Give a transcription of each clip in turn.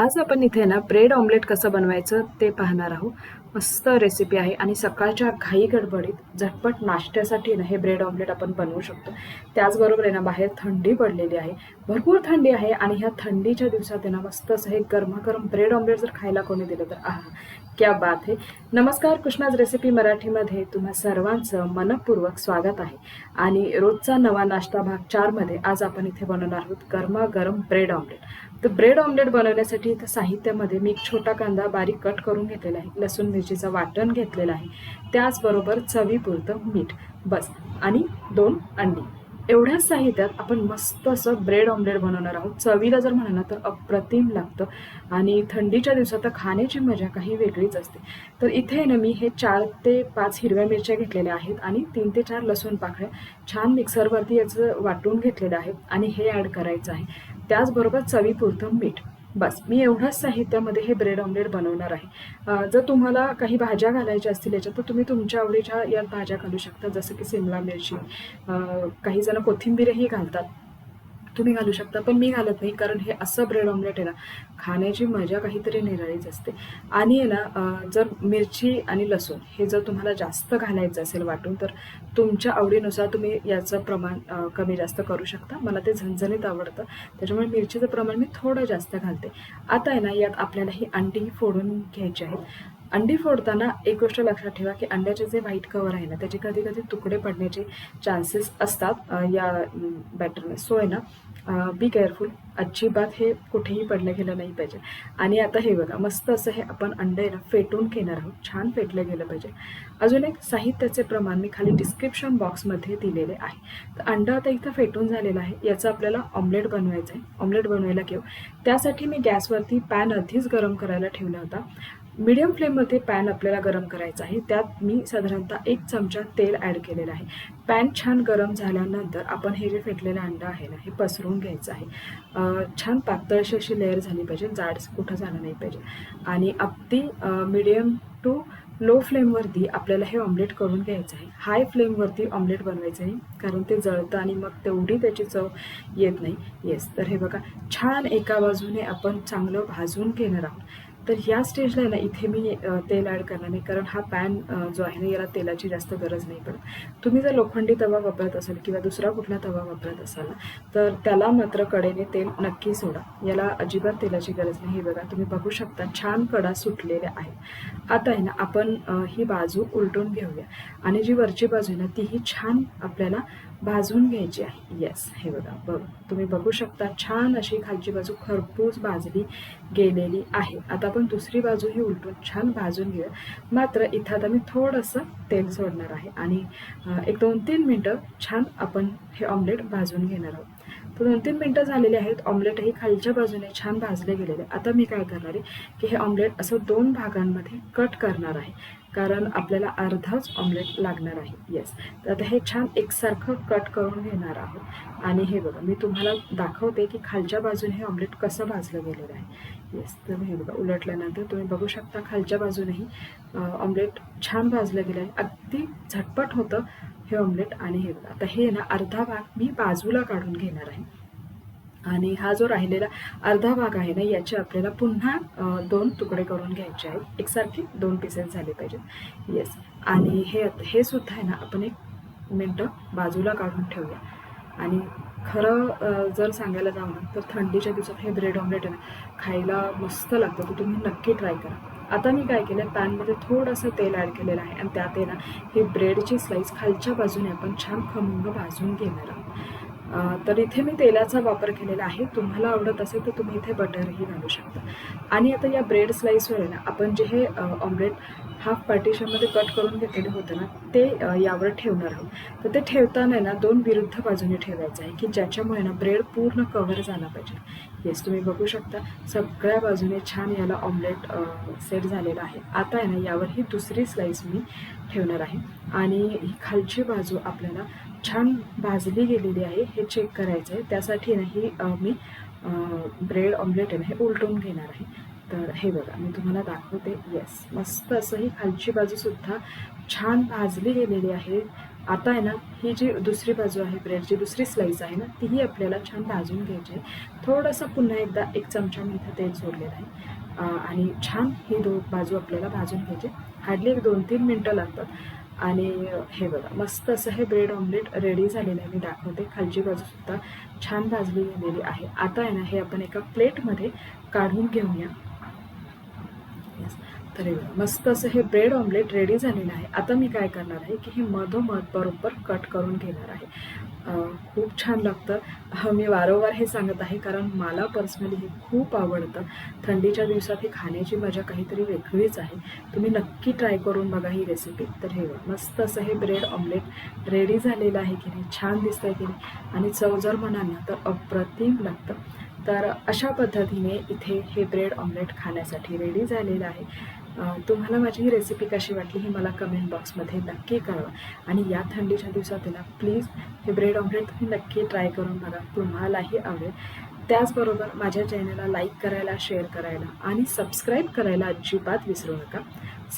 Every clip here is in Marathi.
आज आपण इथे ना ब्रेड ऑमलेट कसं बनवायचं ते पाहणार आहोत. मस्त रेसिपी आहे. आणि सकाळच्या घाई गडबडीत झटपट नाश्त्यासाठी ना हे ब्रेड ऑमलेट आपण बनवू शकतो. त्याचबरोबर आहे ना बाहेर थंडी पडलेली आहे. भरपूर थंडी आहे आणि ह्या थंडीच्या दिवसात आहे ना मस्त असं हे गरमागरम ब्रेड ऑमलेट जर खायला कोणी दिलं तर आहा क्या बात आहे नमस्कार कृष्णाज रेसिपी मराठीमध्ये तुम्हा सर्वांचं मनपूर्वक स्वागत आहे. आणि रोजचा नवा नाश्ता भाग चारमध्ये आज आपण इथे बनवणार आहोत गरमागरम ब्रेड ऑमलेट तर ब्रेड ऑमलेट बनवण्यासाठी इथं साहित्यामध्ये मी एक छोटा कांदा बारीक कट करून घेतलेला आहे. लसूण मिरचीचं वाटण घेतलेलं आहे. त्याचबरोबर चवीपुरतं मीठ बस आणि दोन अंडी. एवढ्याच साहित्यात आपण मस्त असं ब्रेड ऑमलेट बनवणार आहोत. चवीला जर म्हणाला तर अप्रतिम लागतं. आणि थंडीच्या दिवसात तर खाण्याची मजा काही वेगळीच असते. तर इथे ना मी हे चार ते पाच हिरव्या मिरच्या घेतलेल्या आहेत आणि तीन ते चार लसूण पाकळ्या छान मिक्सरवरती याचं वाटून घेतलेलं आहे आणि हे ॲड करायचं आहे. त्याचबरोबर चवीपुरतं मीठ. बस मी एवढ्याच साहित्यामध्ये हे ब्रेड ऑमलेट बनवणार आहे. जर तुम्हाला काही भाज्या घालायच्या असतील याच्यात तर तुम्ही तुमच्या आवडीच्या यात भाज्या घालू शकता जसं की सिमला मिरची. काही जण कोथिंबीरही घालतात. तुम्ही घालू शकता पण मी घालत नाही कारण हे असं ब्रेड ऑमलेट आहे ना खाण्याची मजा काहीतरी निराळीच असते. आणि आहे ना जर मिरची आणि लसूण हे जर तुम्हाला जास्त घालायचं असेल वाटून तर तुमच्या आवडीनुसार तुम्ही याचं प्रमाण कमी जास्त करू शकता. मला ते झणझणीत आवडतं. त्याच्यामुळे मिरचीचं प्रमाण मी थोडं जास्त घालते. आता आहे ना यात आपल्याला ही अंडी फोडून घ्यायची आहेत. अंडी फोडताना एक गोष्ट लक्षात ठेवा की अंड्याचे जे व्हाईट कवर आहे ना त्याचे कधी कधी तुकडे पडण्याचे चान्सेस असतात या बॅटरने सो आहे ना बी केअरफुल अजिबात हे कुठेही पडलं गेलं नाही पाहिजे. आणि आता हे बघा मस्त असं हे आपण अंडे ना फेटून घेणार आहोत. छान फेटलं गेलं पाहिजे. अजून एक साहित्याचे प्रमाण मी खाली डिस्क्रिप्शन बॉक्समध्ये दिलेले आहे. तर अंडं आता इथं फेटून झालेलं आहे. याचं आपल्याला ऑमलेट बनवायचं आहे ऑमलेट बनवायला घेऊ. त्यासाठी मी गॅसवरती पॅन आधीच गरम करायला ठेवला होता. मीडियम फ्लेममध्ये पॅन आपल्याला गरम करायचा आहे. त्यात मी साधारणतः एक चमचा तेल ॲड केलेलं आहे. पॅन छान गरम झाल्यानंतर आपण हे जे फेटलेलं अंडं आहे ना हे पसरून घ्यायचं आहे. छान पातळशी अशी लेअर झाली पाहिजे. जाड कुठं झालं नाही पाहिजे. आणि अगदी मीडियम टू लो फ्लेमवरती आपल्याला हे ऑमलेट करून घ्यायचं आहे. हाय फ्लेमवरती ऑमलेट बनवायचं आहे कारण ते जळतं आणि मग तेवढी त्याची चव येत नाही. येस तर हे बघा. छान एका बाजूने आपण चांगलं भाजून घेणार आहोत. तर या स्टेजला आहे ना इथे मी तेल ॲड करणार नाही. कारण हा पॅन जो आहे ना याला तेलाची जास्त गरज नाही पडत. तुम्ही जर लोखंडी तवा वापरत असाल किंवा दुसरा कुठला तवा वापरत असाल तर त्याला मात्र कडेने तेल नक्की सोडा. याला अजिबात तेलाची गरज नाही. हे बघा तुम्ही बघू शकता छान कडा सुटलेल्या आहेत. आता आहे ना आपण ही बाजू उलटून घेऊया. आणि जी वरची बाजू आहे ना तीही छान आपल्याला भाजून घ्यायची आहे. येस हे बघा बघ. तुम्ही बघू शकता छान अशी खालची बाजू खरपूस भाजली गेलेली आहे. आता आपण दुसरी बाजू ही उलटून छान भाजून घेऊया. मात्र इथं आता मी थोडंसं तेल सोडणार आहे आणि एक दोन तीन मिनटं छान आपण हे ऑमलेट भाजून घेणार आहोत. तर दोन तीन मिनटं झालेले आहेत ऑमलेटही खालच्या बाजूने छान भाजले गेलेले आता मी काय करणार आहे की हे ऑमलेट असं दोन भागांमध्ये कट करणार आहे. कारण आपल्याला अर्धाच ऑमलेट लागणार आहे. येस तर आता हे छान एकसारखं कट करून घेणार आहोत. आणि हे बघा मी तुम्हाला दाखवते की खालच्या बाजूने हे ऑमलेट कसं भाजलं गेलेलं आहे. येस तर हे बघा उलटल्यानंतर तुम्ही बघू शकता खालच्या बाजूनेही ऑमलेट छान भाजलं गेलं आहे अगदी झटपट होतं हे ऑमलेट आणि हे बघा. आता हे ना अर्धा भाग मी बाजूला काढून घेणार आहे. आणि हा जो राहिलेला अर्धा भाग आहे ना याचे आपल्याला पुन्हा दोन तुकडे करून घ्यायचे आहेत. एकसारखे दोन पीसेस झाले पाहिजेत. येस आणि हे हे सुद्धा आहे ना आपण एक मिनटं बाजूला काढून ठेवूया. आणि खरं जर सांगायला जाऊ ना तर थंडीच्या दिवसात हे ब्रेड ऑमलेट आहे ना खायला मस्त लागतं. तर तुम्ही नक्की ट्राय करा. आता मी काय केलं पॅनमध्ये थोडंसं तेल ॲड केलेलं आहे. आणि त्यात आहे ना ब्रेडची स्लाईस खालच्या बाजूने आपण छान खमंग भाजून घेणार आहोत. तर इथे मी तेलाचा वापर केलेला आहे. तुम्हाला आवडत असेल तर तुम्ही इथे बटरही घालू शकता. आणि आता या ब्रेड स्लाईसवर आहे ना आपण जे हे ऑमलेट हाफ पार्टिशनमध्ये कट करून घेतलेलं होतं ना ते यावर ठेवणार आहोत. तर ते ठेवताना आहे ना दोन विरुद्ध बाजूने ठेवायचं आहे की ज्याच्यामुळे ना ब्रेड पूर्ण कव्हर झाला पाहिजे. येस तुम्ही बघू शकता सगळ्या बाजूने छान याला ऑमलेट सेट झालेला आहे. आता आहे ना यावर ही दुसरी स्लाईस मी ठेवणार आहे. आणि ही खालची बाजू आपल्याला छान भाजली गेलेली आहे हे चेक करायचं आहे त्यासाठी ना ही मी ब्रेड ऑमलेट आहे ना हे उलटून घेणार आहे. तर हे बघा मी तुम्हाला दाखवते. येस मस्त असं ही खालची बाजूसुद्धा छान भाजली गेलेली आहे. आता आहे ना ही जी दुसरी बाजू आहे ब्रेडची दुसरी स्लाईस आहे ना तीही आपल्याला छान भाजून घ्यायची आहे. थोडंसं पुन्हा एकदा एक चमचा मी इथं तेल सोडलेलं आहे. आणि छान ही दो बाजू आपल्याला भाजून घ्यायची हार्डली एक दोन तीन मिनटं लागतात. आणि हे बघा मस्त असं हे ब्रेड ऑमलेट रेडी झालेलं आहे. मी दाखवते खालची बाजूसुद्धा छान भाजली गेलेली आहे. आता आहे ना हे आपण एका प्लेटमध्ये काढून घेऊया. Yes. तर मस्त असं हे ब्रेड ऑमलेट रेडी झालेलं आहे. आता मी काय करणार आहे की हे मधोमध बरोबर कट करून घेणार आहे. खूप छान लागतं. मी वारंवार हे सांगत आहे कारण मला पर्सनली हे खूप आवडतं. थंडीच्या दिवसात हे खाण्याची मजा काहीतरी वेगळीच आहे. तुम्ही नक्की ट्राय करून बघा ही रेसिपी तर हे मस्त असं हे ब्रेड ऑमलेट रेडी झालेलं आहे की नाही? छान दिसतं आहे की नाही? आणि चव जर म्हणाल ना तर अप्रतिम लागतं. तर अशा पद्धतीने इथे हे ब्रेड ऑमलेट खाण्यासाठी रेडी झालेलं आहे. तुम्हाला माझी ही रेसिपी कशी वाटली हे मला कमेंट बॉक्समध्ये नक्की कळवा. आणि या थंडीच्या दिवसात ना प्लीज हे ब्रेड ऑमलेट तुम्ही नक्की ट्राय करून बघा. तुम्हालाही आवडेल. त्याचबरोबर माझ्या चॅनलला लाईक करायला शेअर करायला आणि सबस्क्राईब करायला अजिबात विसरू नका.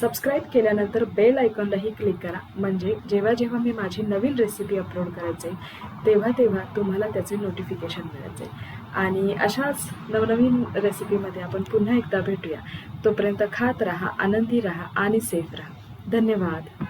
सबस्क्राईब केल्यानंतर बेल आयकॉनलाही क्लिक करा. म्हणजे जेव्हा जेव्हा मी माझी नवीन रेसिपी अपलोड करायचे तेव्हा तेव्हा तुम्हाला त्याचे नोटिफिकेशन मिळायचे. आणि अशाच नवनवीन रेसिपीमध्ये आपण पुन्हा एकदा भेटूया. तोपर्यंत खात राहा आनंदी राहा आणि सेफ राहा. धन्यवाद.